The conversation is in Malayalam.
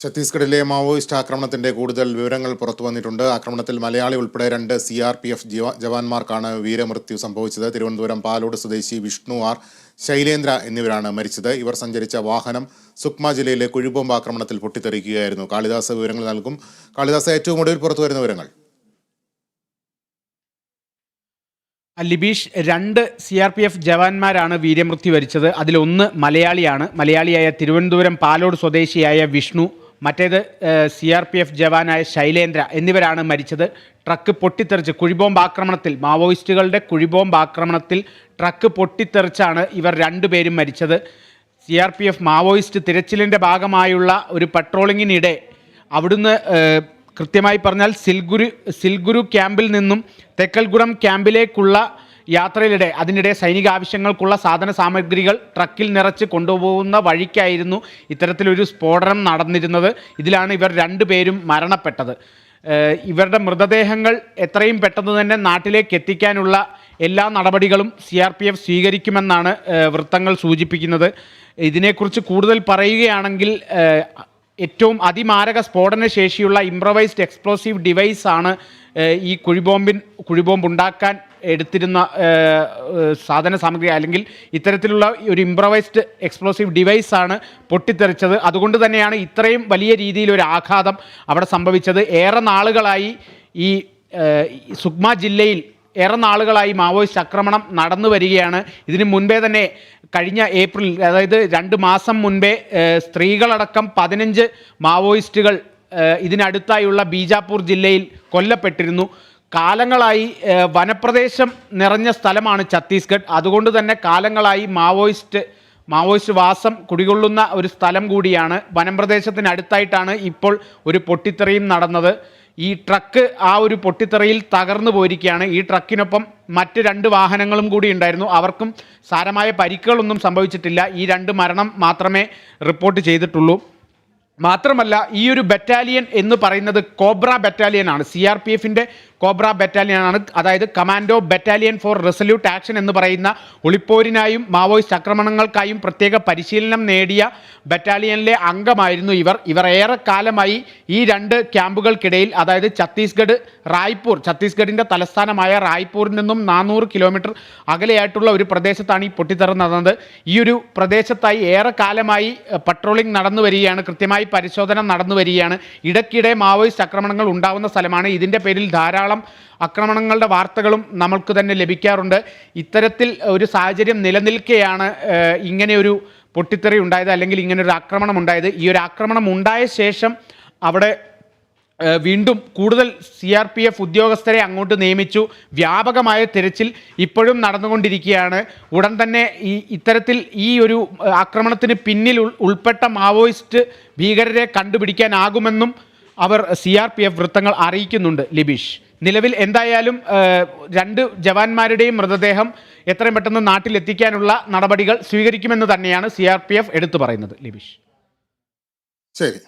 ഛത്തീസ്ഗഡിലെ മാവോയിസ്റ്റ് ആക്രമണത്തിന്റെ കൂടുതൽ വിവരങ്ങൾ പുറത്തു വന്നിട്ടുണ്ട്. ആക്രമണത്തിൽ മലയാളി ഉൾപ്പെടെ രണ്ട് സി ആർ പി എഫ് ജവാന്മാർക്കാണ് വീരമൃത്യു സംഭവിച്ചത്. തിരുവനന്തപുരം പാലോട് സ്വദേശി വിഷ്ണു ആർ ശൈലേന്ദ്ര എന്നിവരാണ് മരിച്ചത്. ഇവർ സഞ്ചരിച്ച വാഹനം സുക്മ ജില്ലയിലെ കുഴിബോംബ് ആക്രമണത്തിൽ പൊട്ടിത്തെറിക്കുകയായിരുന്നു. കാളിദാസ് വിവരങ്ങൾ നൽകും. കാളിദാസ് ഏറ്റവും ഒടുവിൽ പുറത്തു വരുന്ന വിവരങ്ങൾ. ലിബീഷ് രണ്ട് സി ആർ പി എഫ് ജവാന്മാരാണ് വീരമൃത്യു വരിച്ചത്. അതിലൊന്ന് മലയാളിയാണ്. മലയാളിയായ തിരുവനന്തപുരം പാലോട് സ്വദേശിയായ വിഷ്ണു മറ്റേത് സി ആർ പി എഫ് ജവാനായ ശൈലേന്ദ്ര എന്നിവരാണ് മരിച്ചത്. ട്രക്ക് പൊട്ടിത്തെറിച്ച് കുഴിബോംബ് ആക്രമണത്തിൽ മാവോയിസ്റ്റുകളുടെ കുഴിബോംബ് ആക്രമണത്തിൽ ട്രക്ക് പൊട്ടിത്തെറിച്ചാണ് ഇവർ രണ്ടുപേരും മരിച്ചത്. C R P F Maoist തിരച്ചിലിന്റെ ഭാഗമായുള്ള ഒരു പട്രോളിങ്ങിനിടെ അവിടുന്ന് കൃത്യമായി പറഞ്ഞാൽ സിൽഗുരു സിൽഗുരു ക്യാമ്പിൽ നിന്നും തെക്കൽഗുണം ക്യാമ്പിലേക്കുള്ള യാത്രയിലിടെ അതിനിടെ സൈനിക ആവശ്യങ്ങൾക്കുള്ള സാധന സാമഗ്രികൾ ട്രക്കിൽ നിറച്ച് കൊണ്ടുപോകുന്ന വഴിക്കായിരുന്നു ഇത്തരത്തിലൊരു സ്ഫോടനം നടന്നിരുന്നത്. ഇതിലാണ് ഇവർ രണ്ടുപേരും മരണപ്പെട്ടത്. ഇവരുടെ മൃതദേഹങ്ങൾ എത്രയും പെട്ടെന്ന് തന്നെ നാട്ടിലേക്ക് എത്തിക്കാനുള്ള എല്ലാ നടപടികളും സി ആർ പി എഫ് സ്വീകരിക്കുമെന്നാണ് വൃത്തങ്ങൾ സൂചിപ്പിക്കുന്നത്. ഇതിനെക്കുറിച്ച് കൂടുതൽ പറയുകയാണെങ്കിൽ ഏറ്റവും അതിമാരക സ്ഫോടന ശേഷിയുള്ള ഇംപ്രവൈസ്ഡ് എക്സ്പ്ലോസീവ് ഡിവൈസാണ് ഈ കുഴിബോംബിൻ കുഴിബോംബ് ഉണ്ടാക്കാൻ എടുത്തിരുന്ന സാധന സാമഗ്രി അല്ലെങ്കിൽ ഇത്തരത്തിലുള്ള ഒരു ഇംപ്രവൈസ്ഡ് എക്സ്പ്ലോസീവ് ഡിവൈസാണ് പൊട്ടിത്തെറിച്ചത്. അതുകൊണ്ട് തന്നെയാണ് ഇത്രയും വലിയ രീതിയിൽ ഒരു ആഘാതം അവിടെ സംഭവിച്ചത്. ഏറെ നാളുകളായി ഈ സുഗ്മ ജില്ലയിൽ ഏറെ നാളുകളായി മാവോയിസ്റ്റ് ആക്രമണം നടന്നു വരികയാണ്. ഇതിനു മുൻപേ തന്നെ കഴിഞ്ഞ ഏപ്രിൽ അതായത് രണ്ട് മാസം മുൻപേ സ്ത്രീകളടക്കം പതിനഞ്ച് മാവോയിസ്റ്റുകൾ ഇതിനടുത്തായുള്ള ബീജാപ്പൂർ ജില്ലയിൽ കൊല്ലപ്പെട്ടിരുന്നു. കാലങ്ങളായി വനപ്രദേശം നിറഞ്ഞ സ്ഥലമാണ് ഛത്തീസ്ഗഡ്. അതുകൊണ്ട് തന്നെ കാലങ്ങളായി മാവോയിസ്റ്റ് മാവോയിസ്റ്റ് വാസം കുടികൊള്ളുന്ന ഒരു സ്ഥലം കൂടിയാണ്. വനംപ്രദേശത്തിനടുത്തായിട്ടാണ് ഇപ്പോൾ ഒരു പൊട്ടിത്തെറിയും നടന്നത്. ഈ ട്രക്ക് ആ ഒരു പൊട്ടിത്തെറിയിൽ തകർന്നു പോയിരിക്കുകയാണ്. ഈ ട്രക്കിനൊപ്പം മറ്റ് രണ്ട് വാഹനങ്ങളും കൂടി ഉണ്ടായിരുന്നു. അവർക്കും സാരമായ പരിക്കുകളൊന്നും സംഭവിച്ചിട്ടില്ല. ഈ രണ്ട് മരണം മാത്രമേ റിപ്പോർട്ട് ചെയ്തിട്ടുള്ളൂ. മാത്രമല്ല ഈ ഒരു ബറ്റാലിയൻ എന്ന് പറയുന്നത് കോബ്ര ബറ്റാലിയൻ ആണ്. സി ആർ പി എഫിന്റെ കോബ്ര ബറ്റാലിയൻ ആണ്. അതായത് commando battalion for resolute action എന്ന് പറയുന്ന ഒളിപ്പോരിനായും മാവോയിസ്റ്റ് ആക്രമണങ്ങൾക്കായും പ്രത്യേക പരിശീലനം നേടിയ ബറ്റാലിയനിലെ അംഗമായിരുന്നു ഇവർ. ഇവർ ഏറെ കാലമായി ഈ രണ്ട് ക്യാമ്പുകൾക്കിടയിൽ അതായത് ഛത്തീസ്ഗഡ് റായ്പൂർ ഛത്തീസ്ഗഡിന്റെ തലസ്ഥാനമായ റായ്പൂരിൽ നിന്നും നാനൂറ് കിലോമീറ്റർ അകലെയായിട്ടുള്ള ഒരു പ്രദേശത്താണ് ഈ പൊട്ടിത്തെറുന്നത് ഈ ഒരു പ്രദേശത്തായി ഏറെ കാലമായി പട്രോളിംഗ് നടന്നു വരികയാണ് കൃത്യമായി പരിശോധന നടന്നു വരികയാണ്. ഇടയ്ക്കിടെ മാവോയിസ്റ്റ് ആക്രമണങ്ങൾ ഉണ്ടാവുന്ന സ്ഥലമാണ്. ഇതിന്റെ പേരിൽ ധാരാളം ആക്രമണങ്ങളുടെ വാർത്തകളും നമ്മൾക്ക് തന്നെ ലഭിക്കാറുണ്ട്. ഇത്തരത്തിൽ ഒരു സാഹചര്യം നിലനിൽക്കെയാണ് ഇങ്ങനെയൊരു പൊട്ടിത്തെറി ഉണ്ടായത് അല്ലെങ്കിൽ ഇങ്ങനൊരു ആക്രമണം ഉണ്ടായത്. ഈ ഒരു ആക്രമണം ഉണ്ടായ ശേഷം അവിടെ വീണ്ടും കൂടുതൽ സി ആർ പി എഫ് ഉദ്യോഗസ്ഥരെ അങ്ങോട്ട് നിയമിച്ചു. വ്യാപകമായ തിരച്ചിൽ ഇപ്പോഴും നടന്നുകൊണ്ടിരിക്കുകയാണ്. ഉടൻ തന്നെ ഈ ഇത്തരത്തിൽ ഈ ഒരു ആക്രമണത്തിന് പിന്നിൽ ഉൾപ്പെട്ട മാവോയിസ്റ്റ് ഭീകരരെ കണ്ടുപിടിക്കാനാകുമെന്നും അവർ സി ആർ പി എഫ് വൃത്തങ്ങൾ അറിയിക്കുന്നുണ്ട് ലിബീഷ്. നിലവിൽ എന്തായാലും രണ്ട് ജവാന്മാരുടെയും മൃതദേഹം എത്രയും പെട്ടെന്ന് നാട്ടിലെത്തിക്കാനുള്ള നടപടികൾ സ്വീകരിക്കുമെന്ന് തന്നെയാണ് സി ആർ പി എഫ് എടുത്തു പറയുന്നത് ലിബീഷ്. ശരി.